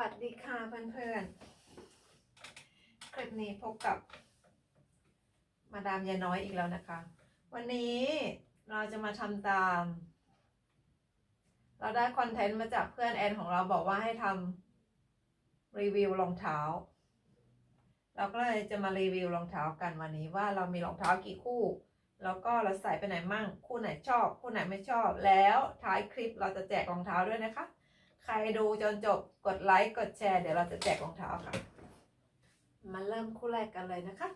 วัสดีค่ะเพื่อนๆ คลิปนี้พบกับ มาดามยายน้อยอีกแล้วนะคะ วันนี้เราจะมาทำตาม เราได้คอนเทนต์มาจากเพื่อนแอนของเราบอกว่าให้ทำรีวิวรองเท้า เราก็เลยจะมารีวิวรองเท้ากันวันนี้ว่าเรามีรองเท้ากี่คู่ แล้วก็เราใส่ไปไหนมั่ง คู่ไหนชอบ คู่ไหนไม่ชอบ แล้วท้ายคลิปเราจะแจกรองเท้าด้วยนะคะ ใครดูจนจบกดไลค์กดแชร์เดี๋ยวเราจะแจกรองเท้าค่ะ มาเริ่มคู่แรกกันเลยนะคะ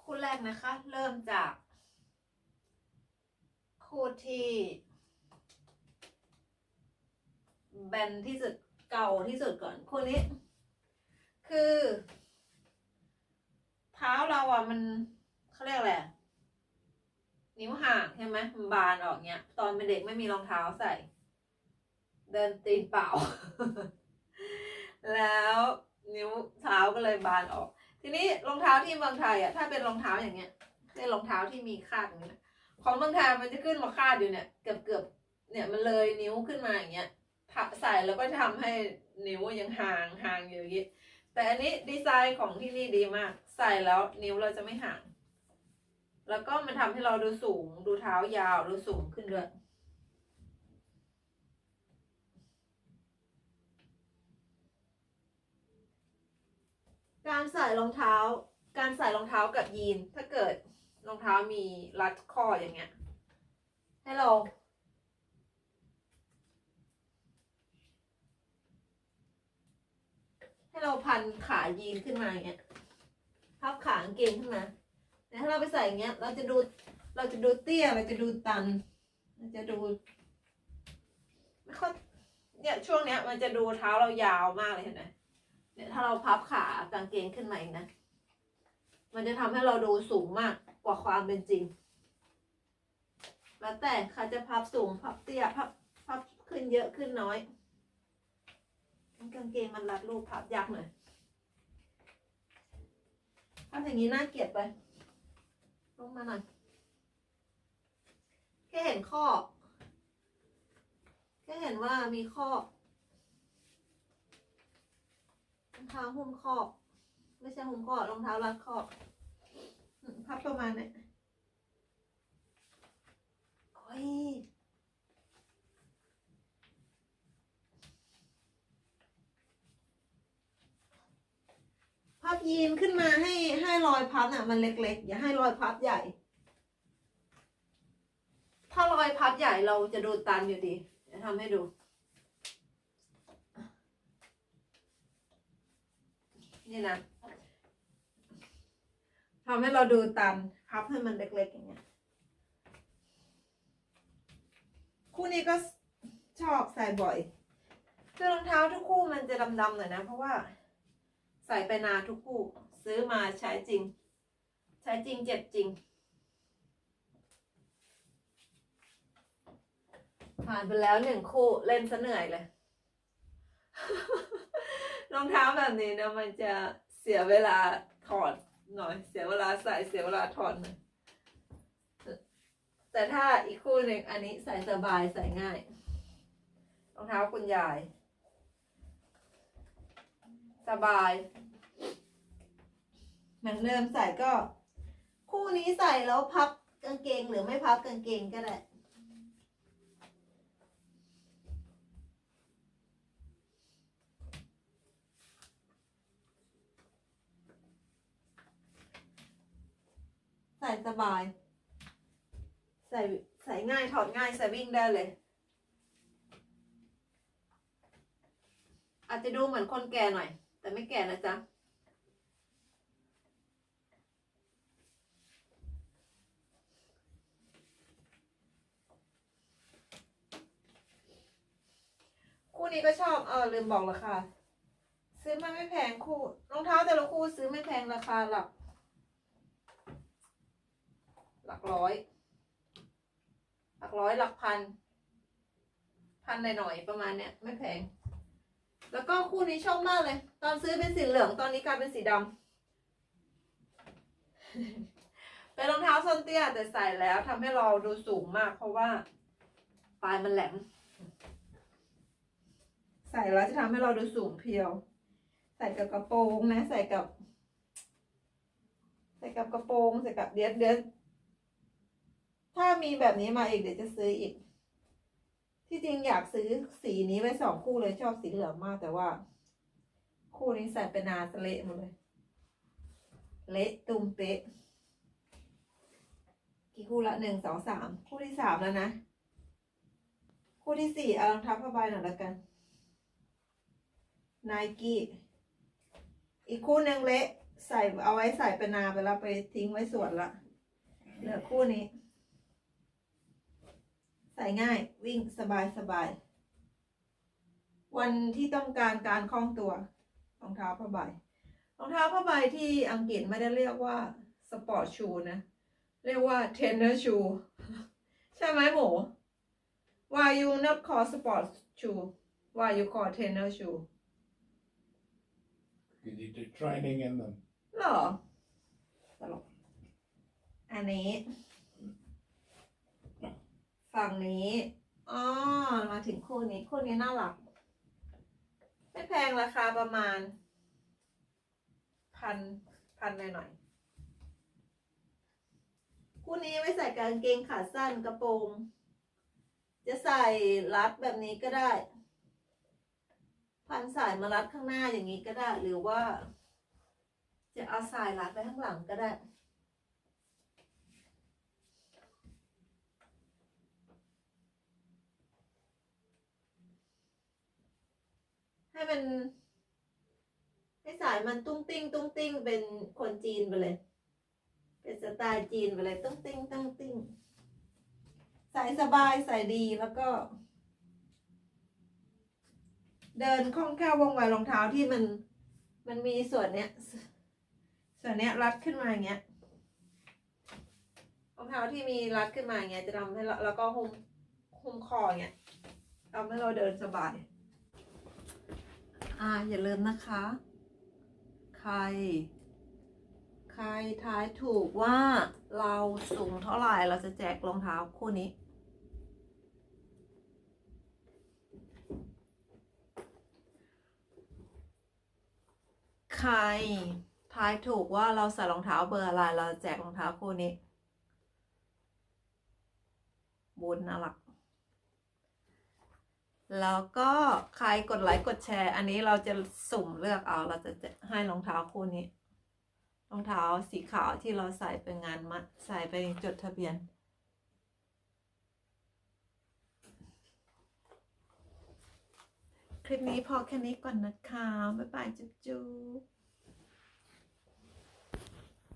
คู่แรกนะคะ เริ่มจาก คู่ที่แบนที่สุดเก่าที่สุดก่อนคู่นี้ คือ เท้าเราอะมันเขาเรียกอะไรนิ้วห่างใช่ไหมมันบานออกเนี้ย ตอนเป็นเด็กไม่มีรองเท้าใส่ เดินตีนเปล่า แล้วนิ้วเท้าก็เลยบานออก ทีนี้รองเท้าที่เมืองไทยอะถ้าเป็นรองเท้าอย่างเงี้ยเป็นรองเท้าที่มีคาดอย่างเงี้ยของเมืองไทยมันจะขึ้นมาคาดอยู่เนี่ยเกือบเกือบเนี่ยมันเลยนิ้วขึ้นมาอย่างเงี้ยใส่แล้วก็ทำให้นิ้วยังห่างห่างอยู่อย่างงี้ แต่อันนี้ดีไซน์ของที่นี่ดีมาก ใส่แล้วนิ้วเราจะไม่ห่าง แล้วก็มันทำให้เราดูสูง ดูเท้ายาว ดูสูงขึ้นด้วยการใส่รองเท้า การใส่รองเท้ากับยีน ถ้าเกิดรองเท้ามีรัดข้ออย่างเงี้ย ให้เรา ให้ เราพันขายีนขึ้นมาอย่างเงี้ยพับขากางเกงขึ้นมาแต่ถ้าเราไปใส่อย่างเงี้ย เราจะดูเราจะดูเตี้ยเราจะดูตันเราจะดูไม่ค่อยเนี่ยช่วงเนี้ย มันจะดูเท้าเรายาวมากเลยเห็นไหมเนี่ยถ้าเราพับขากางเกงขึ้นมาอีกนะมันจะทำให้เราดูสูงมากกว่าความเป็นจริง แล้วแต่ใครจะพับสูงพับเตี้ยพับพับขึ้นเยอะขึ้นน้อย กางเกงมันรัดรูปพับยากหน่อยพับอย่างนี้น่าเกลียดไป ลงมาหน่อย แค่เห็นข้อ แค่เห็นว่ามีข้อรองเท้าหุ้มข้อ ไม่ใช่หุ้มข้อรองเท้ารัดข้อพับประมาณเนี้ยโอ้ย พับ ยีนขึ้นมาให้ให้รอยพับน่ะ มันเล็กๆ อย่าให้รอยพับใหญ่ ถ้ารอยพับใหญ่เราจะดูตันอยู่ดีจะทำให้ดูนี่นะทำให้เราดูตันพับให้มันเล็กๆอย่างเงี้ยคู่นี้ก็ชอบใส่บ่อยคือรองเท้าทุกคู่มันจะดำๆหน่อยนะ เพราะว่า ใส่ไปนาทุกคู่ ซื้อมาใช้จริง ใช้จริงเจ็บจริง ผ่านไปแล้วหนึ่งคู่เล่นซะเหนื่อยเลย รองเท้าแบบนี้นะมันจะเสียเวลาถอดหน่อย เสียเวลาใส่เสียเวลาถอดหน่อยแต่ถ้าอีกคู่หนึ่งอันนี้ใส่สบายใส่ง่าย รองเท้าคุณยาย สบายเหมือนเดิมใส่ก็ คู่นี้ใส่แล้วพับกางเกงหรือไม่พับกางเกงก็ได้ใส่สบาย ใส่ใส่ง่ายถอดง่ายใส่วิ่งได้เลย อาจจะดูเหมือนคนแก่หน่อย แต่ไม่แก่นะจ๊ะคู่นี้ก็ชอบเออลืมบอกราคาซื้อมาไม่แพงคู่รองเท้าแต่ละคู่ซื้อไม่แพงราคาหลัก หลักร้อย หลักร้อยหลักพัน พันหน่อยๆประมาณเนี้ยไม่แพง แล้วก็คู่นี้ชอบมากเลย ตอนซื้อเป็นสีเหลือง ตอนนี้กลายเป็นสีดเป็นรองเท้าส้นเตี้ยแต่ใส่แล้วทำให้เราดูสูงมาก เพราะว่าปลายมันแหลม ใส่แล้วจะทำให้เราดูสูงเพียว ใส่กับกระโปรงนะ ใส่กับ ใส่กับกระโปรง ใส่กับเดี๋ยเดี๋ยถ้ามีแบบนี้มาอีกเดี๋ยวจะซื้ออีก ที่จริงอยากซื้อสีนี้ไว้สองคู่เลยชอบสีเหลืองมากแต่ว่า คู่นี้ใส่เป็นนาสเละหมดเลย เละตุมเป๊ะกี่คู่ละหนึ่งสองสามคู่ที่สามแล้วนะ คู่ที่สี่เอารองเท้าผ้าใบหน่อยละกันไนกี้อีกคู่หนึ่งเละใส่เอาไว้ใส่เป็นนาไปแล้วไปทิ้งไว้สวนละเหลือคู่นี้ ส่ง่ายวิ่งสบายสบาย วันที่ต้องการการคล่องตัวรองเท้าผ้าใบรองเท้าผ้าใบที่อังกฤษไม่ได้เรียกว่าสปอร์ตชูนะ เรียกว่าเทนเนอร์ชูใช่ไหมหมู Why you not call sport shoe Why you call trainer shoe You need the training in them. หรอตลกอันนี้ ฝั่งนี้อ๋อมาถึงคู่นี้คู่นี้น่ารัก ไม่แพงราคาประมาณ พันพันหน่อยๆคู่นี้ไว้ใส่กางเกงขาสั้นกระโปรง จะใส่รัดแบบนี้ก็ได้ พันสายมารัดข้างหน้าอย่างนี้ก็ได้ หรือว่า จะเอาสายรัดไปข้างหลังก็ได้ ให้มัน ให้สายมันตุ้งติ้งตุ้งติ้งเป็นคนจีนไปเลย เป็นสไตล์จีนไปเลยตุ้งติ้งตุ้งติ้งใส่สบายใส่ดีแล้วก็ เดินคล่องแคล่วว่องไวรองเท้าที่มัน มันมีส่วนเนี้ย ส่วนเนี้ยรัดขึ้นมาอย่างเงี้ยรองเท้าที่มีรัดขึ้นมาอย่างเงี้ยจะทำให้เราแล้วก็หุ้มหุ้มคออย่างเงี้ยทำให้เราเดินสบาย อ่าอย่าลืมนะคะ ใคร ใครทายถูกว่าเราสูงเท่าไหร่เราจะแจกรองเท้าคู่นี้ ใครทายถูกว่าเราใส่รองเท้าเบอร์อะไรเราแจกรองเท้าคู่นี้บุญน่ารัก แล้วก็ใครกดไลค์กดแชร์ อันนี้เราจะสุ่มเลือกเอา เราจะให้รองเท้าคู่นี้ รองเท้าสีขาวที่เราใส่ไปงานมัด ใส่ไปจดทะเบียน คลิปนี้พอแค่นี้ก่อนนะคะ บ๊ายบายจุ๊บจุ๊บ